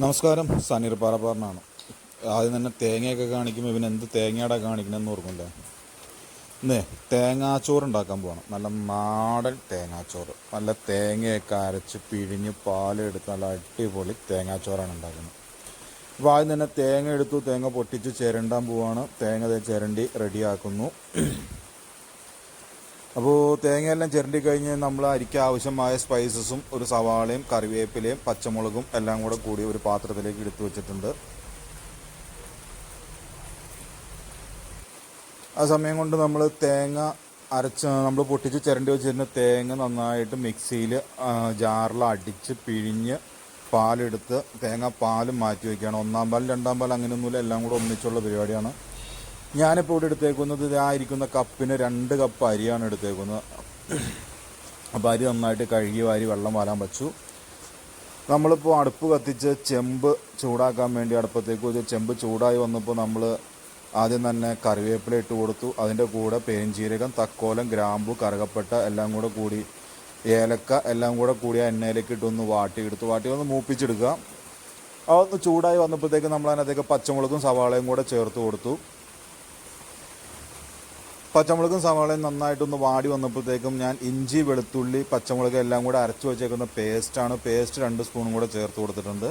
നമസ്കാരം. സനീർ പാറപ്പാറിനാണ്. ആദ്യം തന്നെ തേങ്ങയൊക്കെ കാണിക്കുമ്പോൾ ഇവൻ എന്ത് തേങ്ങയുടെ കാണിക്കണമെന്ന് ഓർക്കുമല്ലേ ഇന്നേ തേങ്ങാച്ചോറ് ഉണ്ടാക്കാൻ പോകണം നല്ല നാടൻ തേങ്ങാച്ചോറ്. നല്ല തേങ്ങയൊക്കെ അരച്ച് പിഴിഞ്ഞ് പാലെടുത്ത് നല്ല അടിപൊളി തേങ്ങാച്ചോറാണ് ഉണ്ടാക്കുന്നത്. അപ്പോൾ ആദ്യം തന്നെ തേങ്ങ എടുത്തു തേങ്ങ പൊട്ടിച്ച് ചിരണ്ടാൻ പോവാണ്. തേങ്ങ ചിരണ്ടി റെഡിയാക്കുന്നു. അപ്പോൾ തേങ്ങയെല്ലാം ചിരണ്ടി കഴിഞ്ഞ് നമ്മൾ അരിക്ക് ആവശ്യമായ സ്പൈസസും ഒരു സവാളയും കറിവേപ്പിലയും പച്ചമുളകും എല്ലാം കൂടെ കൂടി ഒരു പാത്രത്തിലേക്ക് എടുത്തു വെച്ചിട്ടുണ്ട്. ആ സമയം കൊണ്ട് നമ്മൾ തേങ്ങ അരച്ച് നമ്മൾ പൊട്ടിച്ച് ചിരണ്ടി വെച്ചിരുന്ന തേങ്ങ നന്നായിട്ട് മിക്സിയിൽ ജാറിൽ അടിച്ച് പിഴിഞ്ഞ് പാലെടുത്ത് തേങ്ങ പാലും മാറ്റി വയ്ക്കുകയാണ് ഒന്നാം പാൽ രണ്ടാം പാൽ അങ്ങനെയൊന്നുമില്ല എല്ലാം കൂടെ ഒന്നിച്ചുള്ള പരിപാടിയാണ്. ഞാനിപ്പോൾ ഇവിടെ എടുത്തേക്കുന്നത് ഇതായിരിക്കുന്ന കപ്പിന് രണ്ട് കപ്പ് അരിയാണ് എടുത്തേക്കുന്നത്. അപ്പോൾ അരി നന്നായിട്ട് കഴുകി വാരി വെള്ളം വാരാൻ വച്ചു. നമ്മളിപ്പോൾ അടുപ്പ് കത്തിച്ച് ചെമ്പ് ചൂടാക്കാൻ വേണ്ടി അടുപ്പത്തേക്ക് വെച്ച് ചെമ്പ് ചൂടായി വന്നപ്പോൾ നമ്മൾ ആദ്യം തന്നെ കറിവേപ്പില ഇട്ട് കൊടുത്തു. അതിന്റെ കൂടെ പേഞ്ചീരകം തക്കോലം ഗ്രാമ്പു കറുകപ്പെട്ട എല്ലാം കൂടെ കൂടി ഏലക്ക എല്ലാം കൂടെ കൂടി ആ എണ്ണയിലേക്ക് ഇട്ടൊന്ന് വാട്ടിയെടുത്തു വാട്ടി ഒന്ന് മൂപ്പിച്ചെടുക്കുക. അതൊന്ന് ചൂടായി വന്നപ്പോഴത്തേക്ക് നമ്മൾ അതിനകത്തേക്ക് പച്ചമുളകും സവാളയും കൂടെ ചേർത്ത് കൊടുത്തു. പച്ചമുളകും സവാളയും നന്നായിട്ടൊന്ന് വാടി വന്നപ്പോഴത്തേക്കും ഞാൻ ഇഞ്ചി വെളുത്തുള്ളി പച്ചമുളക് എല്ലാം കൂടെ അരച്ചു വെച്ചേക്കുന്ന പേസ്റ്റാണ് പേസ്റ്റ് രണ്ട് സ്പൂണും കൂടെ ചേർത്ത് കൊടുത്തിട്ടുണ്ട്.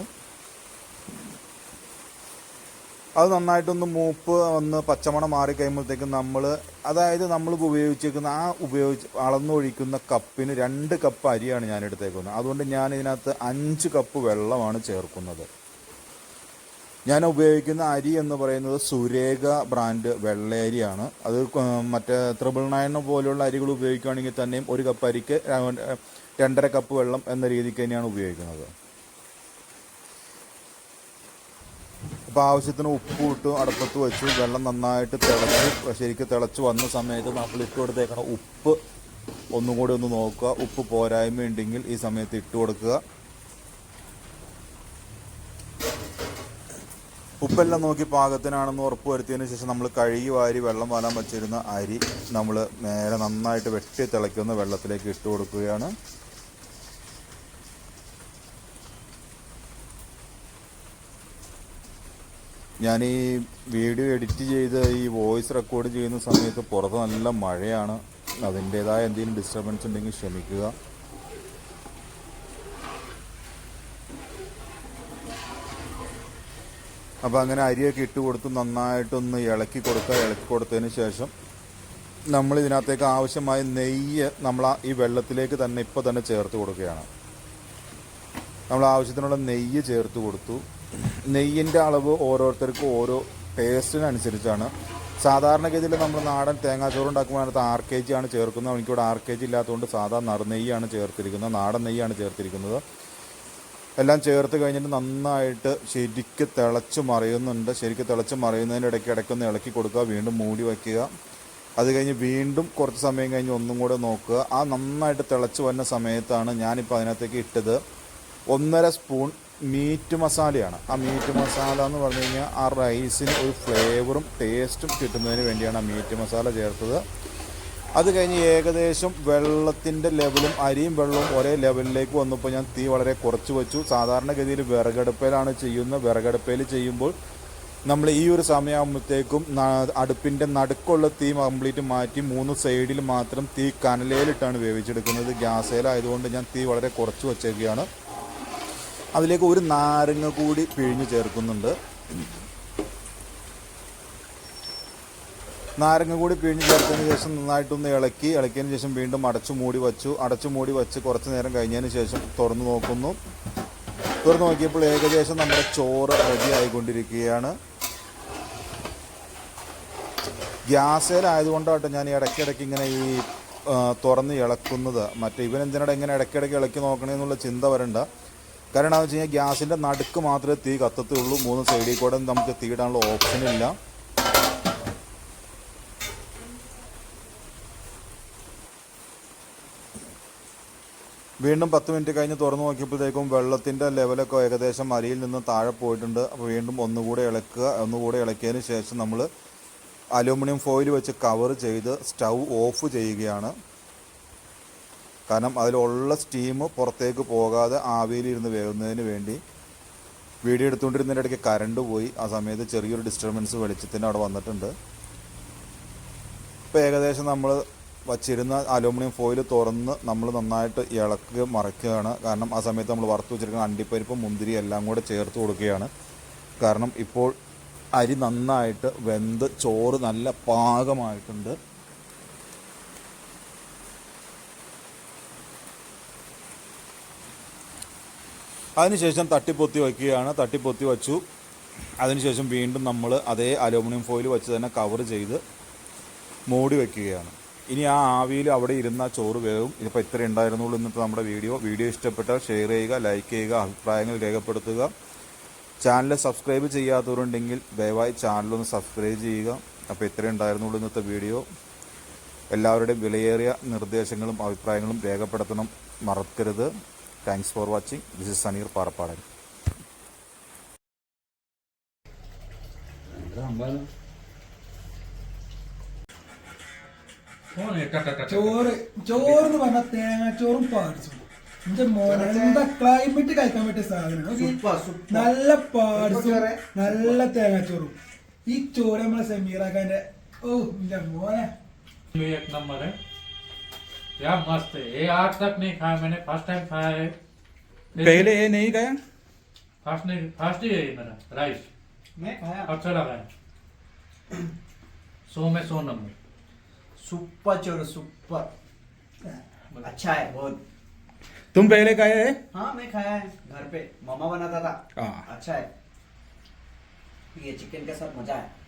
അത് നന്നായിട്ടൊന്ന് മൂപ്പ് ഒന്ന് പച്ചമണം മാറിക്കഴിയുമ്പോഴത്തേക്കും നമ്മൾ അതായത് നമ്മൾ ഉപയോഗിച്ചേക്കുന്ന ആ ഉപയോഗിച്ച് അളന്നൊഴിക്കുന്ന കപ്പിന് രണ്ട് കപ്പ് അരിയാണ് ഞാൻ എടുത്തേക്കുന്നത്. അതുകൊണ്ട് ഞാൻ ഇതിനകത്ത് അഞ്ച് കപ്പ് വെള്ളമാണ് ചേർക്കുന്നത്. ഞാൻ ഉപയോഗിക്കുന്ന അരി എന്ന് പറയുന്നത് സുരേഖ ബ്രാൻഡ് വെള്ളയരിയാണ്. അത് മറ്റേ ത്രിബിൾ നയൻ പോലെയുള്ള അരികൾ ഉപയോഗിക്കുകയാണെങ്കിൽ തന്നെയും ഒരു കപ്പ് അരിക്ക് രണ്ടര കപ്പ് വെള്ളം എന്ന രീതിക്ക് തന്നെയാണ് ഉപയോഗിക്കുന്നത്. അപ്പോൾ ആവശ്യത്തിന് ഉപ്പ് ഇട്ട് അടുപ്പത്ത് വെച്ചു. വെള്ളം നന്നായിട്ട് തിളച്ച് ശരിക്കും തിളച്ച് വന്ന സമയത്ത് നമ്മൾ ഇട്ട് കൊടുത്തേക്കണം ഉപ്പ്. ഒന്നും കൂടി ഒന്ന് നോക്കുക. ഉപ്പ് പോരായ്മ ഉണ്ടെങ്കിൽ ഈ സമയത്ത് ഇട്ട് കൊടുക്കുക. ഉപ്പെല്ലാം നോക്കി പാകത്തിനാണെന്ന് ഉറപ്പ് വരുത്തിയതിന് ശേഷം നമ്മൾ കഴുകി വാരി വെള്ളം വാലാൻ വെച്ചിരുന്ന അരി നമ്മൾ നേരെ നന്നായിട്ട് വെട്ടി തിളയ്ക്കുന്ന വെള്ളത്തിലേക്ക് ഇട്ട് കൊടുക്കുകയാണ്. ഞാൻ ഈ വീഡിയോ എഡിറ്റ് ചെയ്ത് ഈ വോയിസ് റെക്കോർഡ് ചെയ്യുന്ന സമയത്ത് പുറത്ത് നല്ല മഴയാണ്. അതിന്റേതായ എന്തെങ്കിലും ഡിസ്റ്റർബൻസ് ഉണ്ടെങ്കിൽ ക്ഷമിക്കുക. അപ്പോൾ അങ്ങനെ അരിയൊക്കെ ഇട്ട് കൊടുത്ത് നന്നായിട്ടൊന്ന് ഇളക്കി കൊടുക്കുക. ഇളക്കി കൊടുത്തതിന് ശേഷം നമ്മൾ ഇതിനകത്തേക്ക് ആവശ്യമായ നെയ്യ് നമ്മൾ ഈ വെള്ളത്തിലേക്ക് തന്നെ ഇപ്പോൾ തന്നെ ചേർത്ത് കൊടുക്കുകയാണ്. നമ്മൾ ആവശ്യത്തിനുള്ള നെയ്യ് ചേർത്ത് കൊടുത്തു. നെയ്യിന്റെ അളവ് ഓരോരുത്തർക്കും ഓരോ ടേസ്റ്റിനനുസരിച്ചാണ്. സാധാരണഗതിയിൽ നമ്മൾ നാടൻ തേങ്ങാച്ചോറ് ഉണ്ടാക്കുമ്പോൾ അതിനകത്ത് ആർ കെ ജി ആണ് ചേർക്കുന്നത്. എനിക്കിവിടെ ആർ കെ ജി ഇല്ലാത്തതുകൊണ്ട് സാധാ നറുനെയ്യാണ് ചേർത്തിരിക്കുന്നത്. നാടൻ നെയ്യാണ് ചേർത്തിരിക്കുന്നത്. എല്ലാം ചേർത്ത് കഴിഞ്ഞിട്ട് നന്നായിട്ട് ശരിക്ക് തിളച്ച് മറിയുന്നുണ്ട്. ശരിക്ക് തിളച്ച് മറിയുന്നതിന്റെ ഇടയ്ക്ക് ഇടയ്ക്കൊന്ന് ഇളക്കി കൊടുക്കുക. വീണ്ടും മൂടി വയ്ക്കുക. അത് കഴിഞ്ഞ് വീണ്ടും കുറച്ച് സമയം കഴിഞ്ഞ് ഒന്നും കൂടെ നോക്കുക. ആ നന്നായിട്ട് തിളച്ച് വന്ന സമയത്താണ് ഞാനിപ്പോൾ അതിനകത്തേക്ക് ഇട്ടത് ഒന്നര സ്പൂൺ മീറ്റ് മസാലയാണ്. ആ മീറ്റ് മസാല എന്ന് പറഞ്ഞു കഴിഞ്ഞാൽ ആ റൈസിന് ഒരു ഫ്ലേവറും ടേസ്റ്റും കിട്ടുന്നതിന് വേണ്ടിയാണ് ആ മീറ്റ് മസാല ചേർത്തത്. അത് കഴിഞ്ഞ് ഏകദേശം വെള്ളത്തിന്റെ ലെവലും അരിയും വെള്ളവും ഒരേ ലെവലിലേക്ക് വന്നപ്പോൾ ഞാൻ തീ വളരെ കുറച്ച് വെച്ചു. സാധാരണഗതിയിൽ വിറകടുപ്പയിലാണ് ചെയ്യുന്നത്. വിറകടുപ്പയിൽ ചെയ്യുമ്പോൾ നമ്മൾ ഈ ഒരു സമയമാകുമ്പോഴത്തേക്കും അടുപ്പിന്റെ നടുക്കുള്ള തീ കംപ്ലീറ്റ് മാറ്റി മൂന്ന് സൈഡിൽ മാത്രം തീ കനലയിലിട്ടാണ് വേവിച്ചെടുക്കുന്നത്. ഗ്യാസേലായതുകൊണ്ട് ഞാൻ തീ വളരെ കുറച്ച് വച്ചേക്കുകയാണ്. അതിലേക്ക് ഒരു നാരങ്ങ കൂടി പിഴിഞ്ഞ് ചേർക്കുന്നുണ്ട്. നാരങ്ങ കൂടി പിഴിഞ്ഞ് ചേർത്തതിന് ശേഷം നന്നായിട്ടൊന്ന് ഇളക്കി ഇളക്കിയതിന് ശേഷം വീണ്ടും അടച്ചു മൂടി വച്ചു. അടച്ചു മൂടി വച്ച് കുറച്ച് നേരം കഴിഞ്ഞതിന് ശേഷം തുറന്നു നോക്കുന്നു. തുറന്നു നോക്കിയപ്പോൾ ഏകദേശം നമ്മുടെ ചോറ് റെഡി ആയിക്കൊണ്ടിരിക്കുകയാണ്. ഗ്യാസേലായതുകൊണ്ടാട്ടോ ഞാൻ ഇടയ്ക്കിടയ്ക്ക് ഇങ്ങനെ ഈ തുറന്ന് ഇളക്കുന്നത്. മറ്റേ ഇവൻ എന്തിനാണ് ഇങ്ങനെ ഇടയ്ക്കിടയ്ക്ക് ഇളക്കി നോക്കണമെന്നുള്ള ചിന്ത വരണ്ട. കാരണം എന്താണെന്ന് വെച്ച് കഴിഞ്ഞാൽ ഗ്യാസിന്റെ നടുക്ക് മാത്രമേ തീ കത്തത്തുള്ളൂ. മൂന്ന് സൈഡിൽ കൂടെ നമുക്ക് തീയിടാനുള്ള ഓപ്ഷൻ വീണ്ടും പത്ത് മിനിറ്റ് കഴിഞ്ഞ് തുറന്നു നോക്കിയപ്പോഴത്തേക്കും വെള്ളത്തിന്റെ ലെവലൊക്കെ ഏകദേശം അരിയിൽ നിന്ന് താഴെ പോയിട്ടുണ്ട്. അപ്പോൾ വീണ്ടും ഒന്നുകൂടെ ഇളക്കുക. ഒന്നുകൂടെ ഇളക്കിയതിന് ശേഷം നമ്മൾ അലൂമിനിയം ഫോയിൽ വെച്ച് കവർ ചെയ്ത് സ്റ്റൗ ഓഫ് ചെയ്യുകയാണ്. കാരണം അതിലുള്ള സ്റ്റീം പുറത്തേക്ക് പോകാതെ ആവിയിലിരുന്ന് വേകുന്നതിന് വേണ്ടി വീഡിയോ എടുത്തുകൊണ്ടിരുന്നതിന്റെ ഇടയ്ക്ക് കറണ്ട് പോയി. ആ സമയത്ത് ചെറിയൊരു ഡിസ്റ്റർബൻസ് വെളിച്ചത്തിന്റെ അവിടെ വന്നിട്ടുണ്ട്. ഇപ്പോൾ ഏകദേശം നമ്മൾ വച്ചിരുന്ന അലൂമിനിയം ഫോയിൽ തുറന്ന് നമ്മൾ നന്നായിട്ട് ഇളക്കുക മറയ്ക്കുകയാണ് കാരണം ആ സമയത്ത് നമ്മൾ വറുത്ത് വെച്ചിരിക്കുന്ന അണ്ടിപ്പരിപ്പ് മുന്തിരി എല്ലാം കൂടെ ചേർത്ത് കൊടുക്കുകയാണ്. കാരണം ഇപ്പോൾ അരി നന്നായിട്ട് വെന്ത് ചോറ് നല്ല പാകമായിട്ടുണ്ട്. അതിനുശേഷം തട്ടിപ്പൊത്തി വയ്ക്കുകയാണ്. തട്ടിപ്പൊത്തി വച്ചു. അതിനുശേഷം വീണ്ടും നമ്മൾ അതേ അലൂമിനിയം ഫോയിൽ വെച്ച് തന്നെ കവർ ചെയ്ത് മൂടി വെക്കുകയാണ് ഇനി ആ ആവിയിൽ അവിടെ ഇരുന്ന ചോറ് വേഗം ഇതിപ്പോൾ ഇത്ര ഉണ്ടായിരുന്നുള്ളൂ ഇന്നത്തെ നമ്മുടെ വീഡിയോ. വീഡിയോ ഇഷ്ടപ്പെട്ടാൽ ഷെയർ ചെയ്യുക ലൈക്ക് ചെയ്യുക അഭിപ്രായങ്ങൾ രേഖപ്പെടുത്തുക. ചാനൽ സബ്സ്ക്രൈബ് ചെയ്യാത്തവരുണ്ടെങ്കിൽ ദയവായി ചാനലൊന്ന് സബ്സ്ക്രൈബ് ചെയ്യുക. അപ്പോൾ ഇത്രയും ഉണ്ടായിരുന്നുള്ളൂ ഇന്നത്തെ വീഡിയോ. എല്ലാവരുടെയും വിലയേറിയ നിർദ്ദേശങ്ങളും അഭിപ്രായങ്ങളും രേഖപ്പെടുത്തണം. മറക്കരുത്. Thanks for watching this is Saneer Parappadan ചോറ് ചോറ് എന്ന് പറഞ്ഞ തേങ്ങാച്ചോറും പാടിച്ചും എന്റെ മോനെ എന്താ ക്ലൈമറ്റ് കഴിക്കാൻ പറ്റിയ സാധനം നോക്കി. നല്ല പാടിച്ചും നല്ല തേങ്ങാച്ചോറും ഈ ചോറ് നമ്മളെ സമീറാക്കാന്റെ ഓ എന്റെ മോനെ ये एक नंबर है क्या मस्त है ये आज तक नहीं खाया मैंने फर्स्ट टाइम खाया है पहले ये नहीं गया फर्स्ट नहीं फर्स्ट ही है ये मेरा राइस मैं खाया अच्छा लगा है सौ में सौ नंबर सुपर चोर सुपर। अच्छा है बहुत। तुम पहले खाए है? हाँ मैं खाया है घर पे। मामा बनाता था। हाँ। अच्छा है। ये चिकन के साथ मज़ा है।